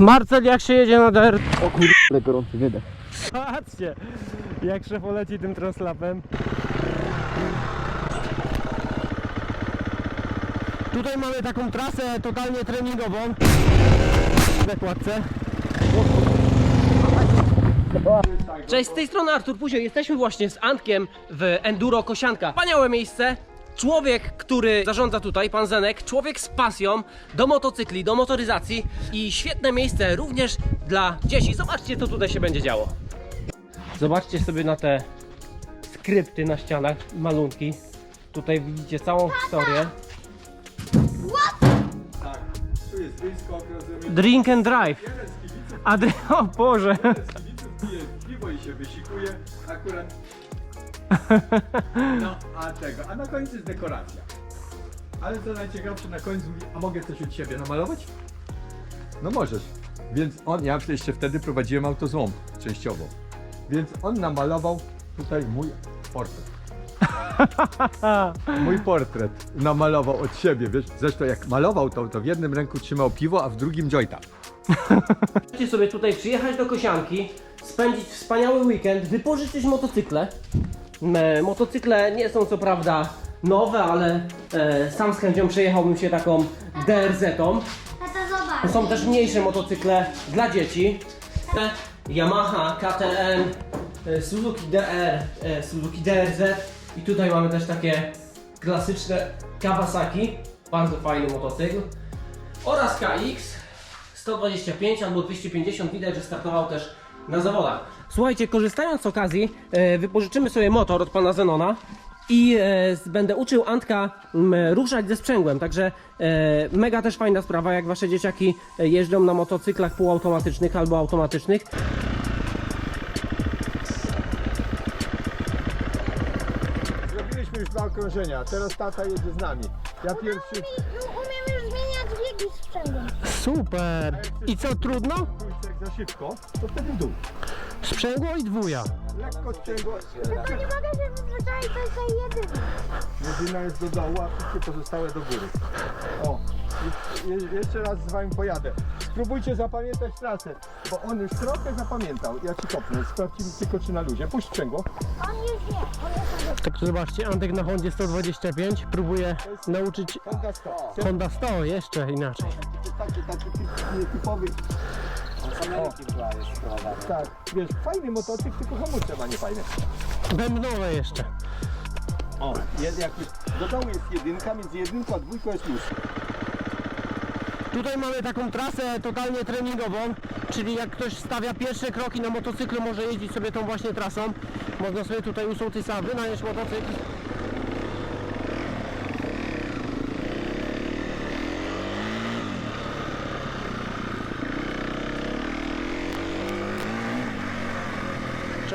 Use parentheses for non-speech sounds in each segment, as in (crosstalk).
Marcel, jak się jedzie na der? O kurde, gorący wydech. Patrzcie, jak szef leci tym translapem. Tutaj mamy taką trasę totalnie treningową. W zakładce. Cześć, z tej strony Artur Puzio. Jesteśmy właśnie z Antkiem w Enduro Kosianka. Wspaniałe miejsce. Człowiek, który zarządza tutaj, pan Zenek, człowiek z pasją do motocykli, do motoryzacji i świetne miejsce również dla dzieci. Zobaczcie, co tutaj się będzie działo. Zobaczcie sobie na te skrypty na ścianach, malunki. Tutaj widzicie całą historię. Tak, tu jest. Drink and drive. Jeden z kibiców, A dry... (laughs) O Boże. jeden z kibiców pije piwo i się wysikuje, akurat. (laughs) No, a tego, a na końcu jest dekoracja. Ale co najciekawsze, na końcu mówi, a mogę coś od siebie namalować? No możesz. Więc on, ja jeszcze wtedy prowadziłem autozłom, częściowo. Więc on namalował tutaj mój portret. (laughs) Mój portret namalował od siebie, wiesz, zresztą jak malował to, to w jednym ręku trzymał piwo, a w drugim jointa. Możecie (laughs) sobie tutaj przyjechać do Kosianki, spędzić wspaniały weekend, wypożyczyć motocykle. M, Motocykle nie są co prawda nowe, ale e, sam z chęcią przejechałbym się taką DRZ-tą. Tata, zobacz. To są też mniejsze motocykle dla dzieci. Te Yamaha, KTM, e, Suzuki DR, e, Suzuki DRZ i tutaj mamy też takie klasyczne Kawasaki, bardzo fajny motocykl oraz KX 125 albo 250, widać, że startował też na zawodach. Słuchajcie, korzystając z okazji, e, wypożyczymy sobie motor od pana Zenona i e, będę uczył Antka ruszać ze sprzęgłem, także e, mega też fajna sprawa, jak wasze dzieciaki jeżdżą na motocyklach półautomatycznych albo automatycznych. Zrobiliśmy już dwa okrążenia, teraz tata jedzie z nami. Ja pierwszy umiem już zmieniać biegi sprzęgłem. Super! I co, trudno? jak za szybko, to wtedy w dół. Sprzęgło i dwuja. Lekko sprzęgło, Tylko nie mogę się przyzwyczaić do tej jedyny. jedyna jest do dołu, a wszystkie pozostałe do góry. O, je, jeszcze raz z wami pojadę. Spróbujcie zapamiętać trasę, bo on już trochę zapamiętał. Ja ci kopnę, sprawdzimy tylko czy na luzie. Puść sprzęgło. On już nie, on. Tak zobaczcie, Antek na Hondzie 125 próbuje nauczyć Honda 100. Honda 100 jeszcze inaczej. Taki, taki nietypowy. Tak, wiesz, fajny motocykl, tylko hamulce ma nie fajne. Bębnowe jeszcze. O, jed, jakby do dołu jest jedynka, między jedynką a dwójką jest luz. Tutaj mamy taką trasę totalnie treningową, czyli jak ktoś stawia pierwsze kroki na motocyklu, może jeździć sobie tą właśnie trasą. Można sobie tutaj u sołtysa wynająć motocykl.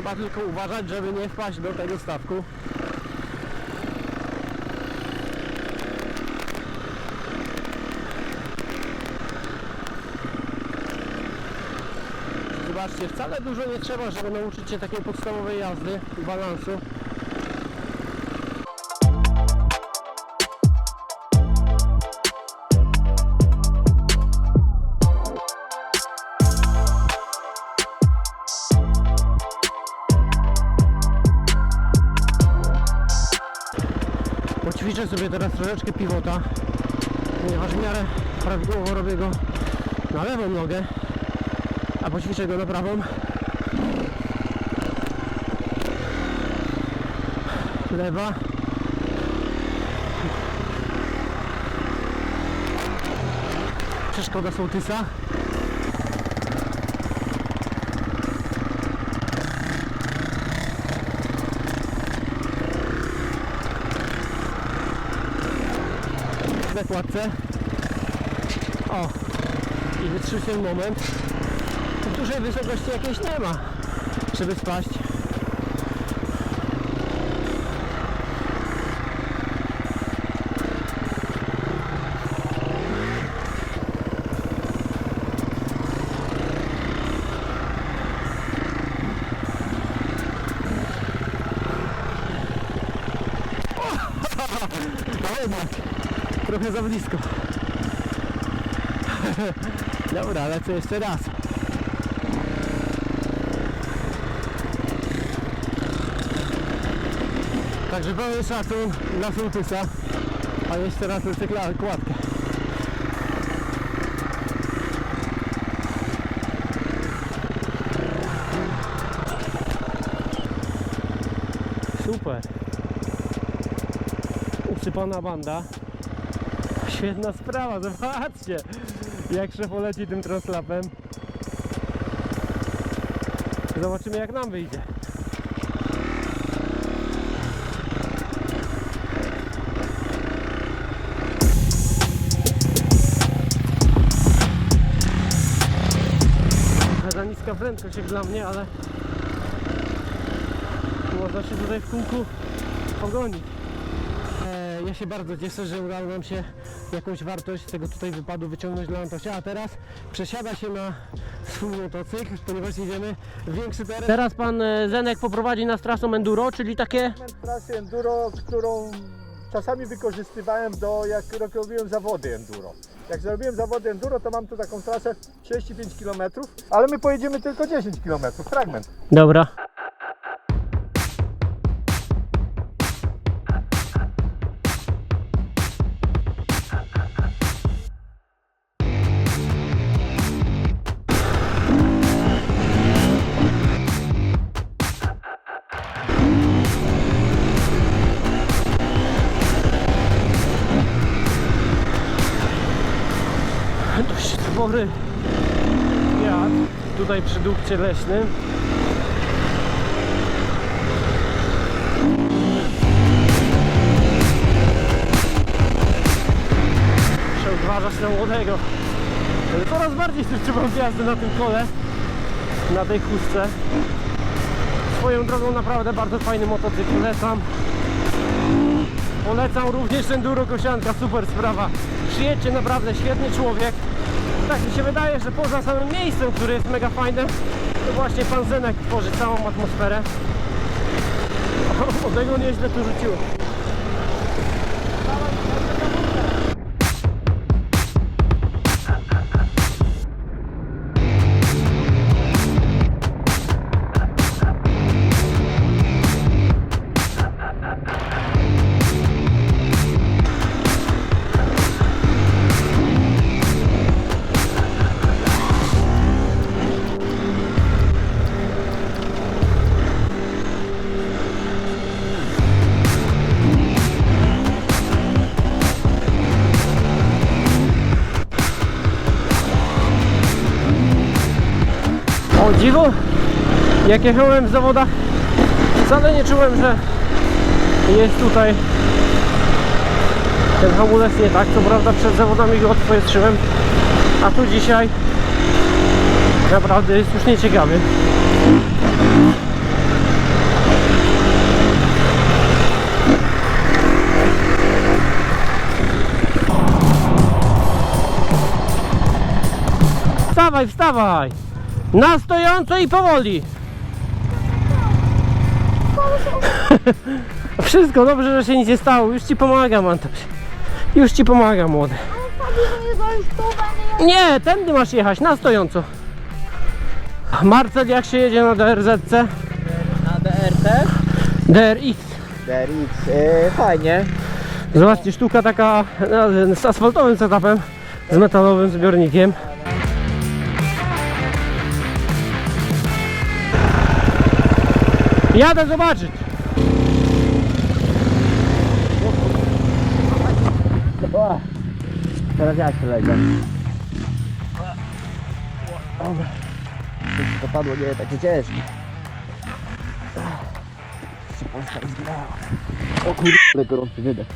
Trzeba tylko uważać, żeby nie wpaść do tego stawku. Zobaczcie, wcale dużo nie trzeba, żeby nauczyć się takiej podstawowej jazdy balansu. Poćwiczę sobie teraz troszeczkę pivota, ponieważ w miarę prawidłowo robię go na lewą nogę a poćwiczę go na prawą. Lewa. Przeszkoda sołtysa. Zakładce. O! I wytrzymaj ten moment dużej wysokości jakiejś nie ma, żeby spaść. No jednak, (laughs) trochę za blisko. (laughs) Dobra, lecę jeszcze raz. Także pełen szacun dla sołtysa, a jeszcze raz lecę kładkę. Super. Usypana banda. Świetna sprawa, zobaczcie jak szef poleci tym translapem. Zobaczymy jak nam wyjdzie. Za niska prędkość jak dla mnie, ale można się tutaj w kółku pogonić. Ja się bardzo cieszę, że udało nam się jakąś wartość z tego tutaj wypadu wyciągnąć dla Antosia, a teraz przesiada się na swój motocykl, ponieważ jedziemy w większy teren. Teraz pan e, Zenek poprowadzi nas trasą enduro, czyli takie... Trasę enduro, którą czasami wykorzystywałem do, jak robiłem zawody enduro. Jak zrobiłem zawody enduro, to mam tu taką trasę 35 km, ale my pojedziemy tylko 10 km, fragment. Dobra. Dość spory wiatr tutaj przy dupcie leśnym. Muszę uważać na młodego. Coraz bardziej trzymam jazdy na tym kole, na tej chustce. Swoją drogą naprawdę bardzo fajny motocykl, polecam. Polecam również enduro kosianka, super sprawa. Przyjedźcie, naprawdę świetny człowiek. Tak mi się wydaje, że poza samym miejscem, które jest mega fajne, to właśnie pan Zenek tworzy całą atmosferę. (laughs) O, tego nieźle tu rzuciło. O dziwo, jak jechałem w zawodach, wcale nie czułem, że jest tutaj ten hamulec nie tak. Co prawda przed zawodami go odpowietrzyłem, a tu dzisiaj naprawdę jest już nieciekawy. Wstawaj, wstawaj! Na stojąco i powoli! (laughs) Wszystko dobrze, że się nic nie stało. Już ci pomagam, Antoś. Już ci pomagam, młody. Nie, tędy masz jechać, na stojąco. Marcel, jak się jedzie na DRZ? Na DRT? DRX. DRX, yy, fajnie. Zobaczcie, sztuka taka no, z asfaltowym setupem, z metalowym zbiornikiem. Jadę zobaczyć. Teraz ja się legę. To padło nie takie ciężkie. Się Polska rozgrała. O kurde, gorący wydech.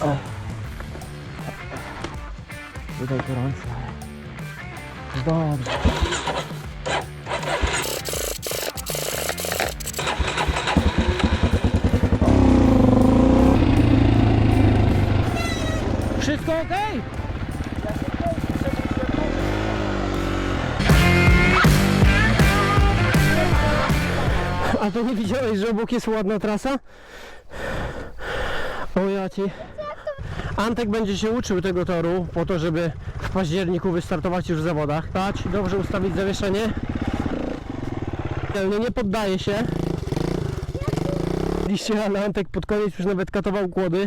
O. Tutaj gorąco. Dobrze. Wszystko ok? A to nie widziałeś, że obok jest ładna trasa? O ja braci. Antek będzie się uczył tego toru po to, żeby w październiku wystartować już w zawodach. Stać, dobrze ustawić zawieszenie. Nie, nie poddaje się. Liście, ale Antek pod koniec już nawet katował kłody.